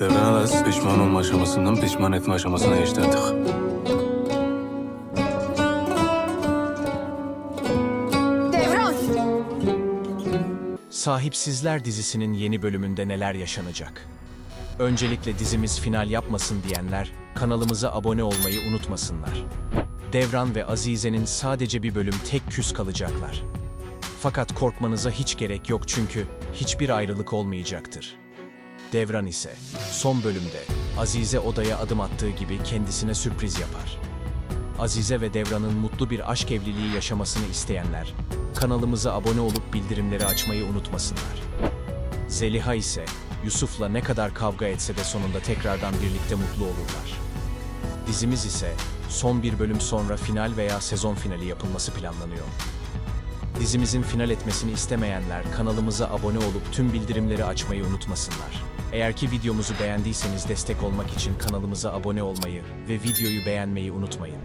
Devran Alas pişman olma aşamasından pişman etme aşamasına geçti artık. Devran! Sahipsizler dizisinin yeni bölümünde neler yaşanacak? Öncelikle dizimiz final yapmasın diyenler kanalımıza abone olmayı unutmasınlar. Devran ve Azize'nin sadece bir bölüm tek küs kalacaklar. Fakat korkmanıza hiç gerek yok çünkü hiçbir ayrılık olmayacaktır. Devran ise son bölümde Azize odaya adım attığı gibi kendisine sürpriz yapar. Azize ve Devran'ın mutlu bir aşk evliliği yaşamasını isteyenler, kanalımıza abone olup bildirimleri açmayı unutmasınlar. Zeliha ise Yusuf'la ne kadar kavga etse de sonunda tekrardan birlikte mutlu olurlar. Dizimiz ise son bir bölüm sonra final veya sezon finali yapılması planlanıyor. Dizimizin final etmesini istemeyenler kanalımıza abone olup tüm bildirimleri açmayı unutmasınlar. Eğer ki videomuzu beğendiyseniz destek olmak için kanalımıza abone olmayı ve videoyu beğenmeyi unutmayın.